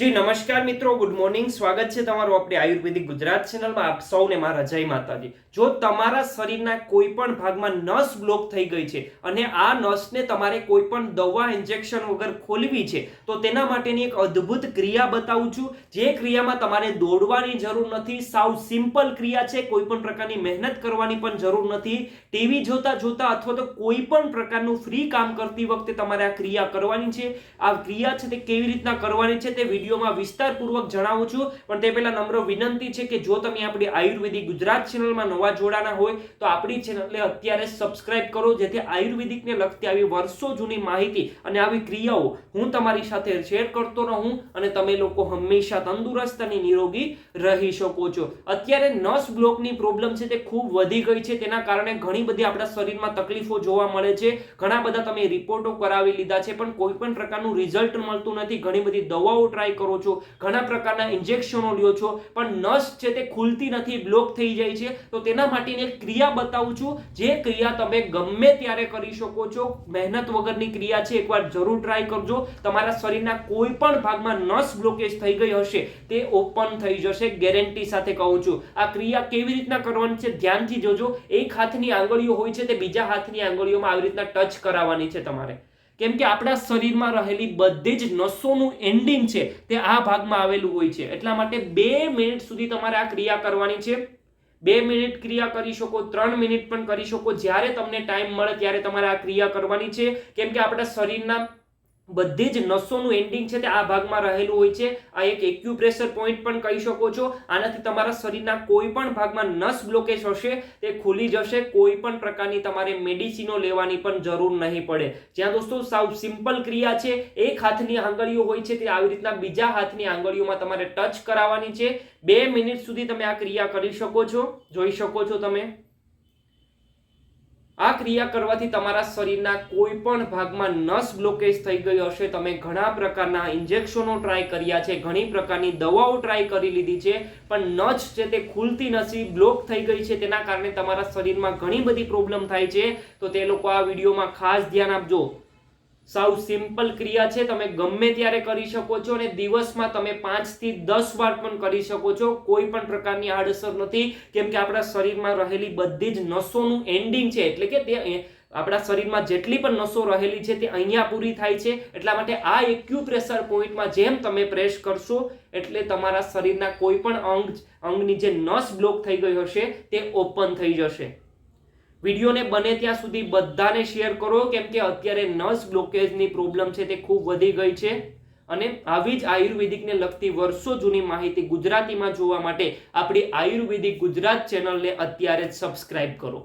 જી, નમસ્કાર મિત્રો. Good morning સ્વાગત છે તમારું આપણી આયુર્વેદિક ગુજરાત ચેનલમાં. આપ સૌને મારા જય માતાજી. જો તમારા શરીરના કોઈ પણ ભાગમાં નસ બ્લોક થઈ ગઈ છે અને આ નસને તમારે કોઈ પણ દવા ઇન્જેક્શન વગર ખોલવી છે, તો તેના માટેની એક અદ્ભુત ક્રિયા બતાવું છું. જે ક્રિયામાં તમારે દોડવાની જરૂર નથી, સાવ સિમ્પલ ક્રિયા છે કોઈ પણ પ્રકારની મહેનત કરવાની પણ જરૂર નથી. ટીવી જોતા જોતા અથવા તો કોઈ પણ પ્રકારનું ફ્રી કામ કરતી વખતે તમારે આ ક્રિયા કરવાની છે. આ ક્રિયા છે તે કેવી રીતના કરવાની છે તે વિડીયોમાં વિસ્તારપૂર્વક જણાવું છું, પણ તે પહેલાં નમ્ર વિનંતી છે કે જો તમે આપણી આયુર્વેદિક ગુજરાત ચેનલમાં નવા જોડાના હોય, તો આપણી ચેનલને અત્યારે સબસ્ક્રાઇબ કરો, જેથી આયુર્વેદિકને લગતી આવી વર્ષો જૂની માહિતી અને આવી ક્રિયાઓ હું તમારી સાથે શેર કરતો રહું અને તમે લોકો હંમેશા તંદુરસ્ત અને નિરોગી રહી શકો છો. અત્યારે નસ બ્લોકની પ્રોબ્લેમ છે તે ખૂબ વધી ગઈ છે, તેના કારણે ઘણી બધી આપણા શરીરમાં તકલીફો જોવા મળે છે. ઘણા બધા તમે રિપોર્ટો કરાવી લીધા છે, પણ કોઈ પણ પ્રકારનું રિઝલ્ટ મળતું નથી. ઘણી બધી દવાઓ ટ્રાય કરો છો, ઘણા પ્રકારના ઇન્જેક્શનો લ્યો છો, પણ નસ છે તે ખુલતી નથી બ્લોક થઈ જાય છે. તો તેના માટેની એક ક્રિયા બતાવું છું. જે ક્રિયા તમે ગમે ત્યારે કરી શકો છો, મહેનત વગરની ક્રિયા છે, એકવાર જરૂર ટ્રાય કરજો. તમારા શરીરના કોઈ પણ ભાગમાં નસ બ્લોકેજ થઈ ગઈ હશે, તે ઓપન થઈ જશે ગેરંટી સાથે કહું છું. આ ક્રિયા કેવી રીતના કરવાની છે, ધ્યાનથી જોજો. એક હાથની આંગળીઓ હોય છે, તે બીજા હાથની આંગળીઓમાં આવી રીતના ટચ કરાવવાની છે તમારે. કેમ કે આપણા શરીરમાં રહેલી બધી જ નસોનું એન્ડિંગ છે તે આ ભાગમાં આવેલું હોય છે. એટલા માટે બે મિનિટ સુધી તમારે આ ક્રિયા કરવાની છે. બે મિનિટ ક્રિયા કરી શકો, ત્રણ મિનિટ પણ કરી શકો. જ્યારે તમને ટાઈમ મળે ત્યારે તમારે આ ક્રિયા કરવાની છે. કેમ કે આપણા શરીરના બધી જ નસોનું એન્ડિંગ છે તે આ ભાગમાં રહેલું હોય છે. આ એક એક્યુપ્રેશર પોઈન્ટ પણ કહી શકો છો. આનાથી તમારા શરીરના કોઈ પણ ભાગમાં નસ બ્લોકેજ હશે, તે ખુલી જશે. કોઈ પણ પ્રકારની તમારે મેડિસિનો લેવાની પણ જરૂર નહીં પડે. જ્યાં દોસ્તો સાવ સિમ્પલ ક્રિયા છે, એક હાથની આંગળીઓ હોય છે, તે આવી રીતના બીજા હાથની આંગળીઓમાં તમારે ટચ કરાવવાની છે. બે મિનિટ સુધી તમે આ ક્રિયા કરી શકો છો. જોઈ શકો છો તમે. આ ક્રિયા કરવાથી તમારા શરીરના કોઈ પણ ભાગમાં નસ બ્લોકેજ થઈ ગયો હશે. તમે ઘણા પ્રકારના ઇન્જેક્શનો ટ્રાય કર્યા છે. ઘણી પ્રકારની દવાઓ ટ્રાય કરી લીધી છે. પણ નસ છે તે ખુલતી નથી બ્લોક થઈ ગઈ છે. તેના કારણે તમારા શરીરમાં ઘણી બધી પ્રોબ્લેમ થાય છે. તો તે લોકો આ વિડીયોમાં ખાસ ધ્યાન આપજો. સાવ સિમ્પલ ક્રિયા છે. તમે ગમે ત્યારે કરી શકો છો અને દિવસમાં તમે પાંચથી દસ વાર પણ કરી શકો છો. કોઈ પણ પ્રકારની આડઅસર નથી. કેમ કે આપણા શરીરમાં રહેલી બધી જ નસોનું એન્ડિંગ છે. એટલે કે તે આપણા શરીરમાં જેટલી પણ નસો રહેલી છે તે અહીંયા પૂરી થાય છે. એટલા માટે આ એક્યુપ્રેશર પોઈન્ટમાં જેમ તમે પ્રેસ કરશો એટલે તમારા શરીરના કોઈ પણ અંગ, અંગની જે નસ બ્લોક થઈ ગઈ હશે તે ઓપન થઈ જશે. વિડીયોને બને ત્યાં સુધી બધાને શેર કરો, કેમ કે અત્યારે નસ બ્લોકેજની પ્રોબ્લેમ છે તે ખૂબ વધી ગઈ છે. અને આવી જ આયુર્વેદિકને લગતી વર્ષો જૂની માહિતી ગુજરાતીમાં જોવા માટે આપણી આયુર્વેદિક ગુજરાત ચેનલને અત્યારે જ સબસ્ક્રાઇબ કરો.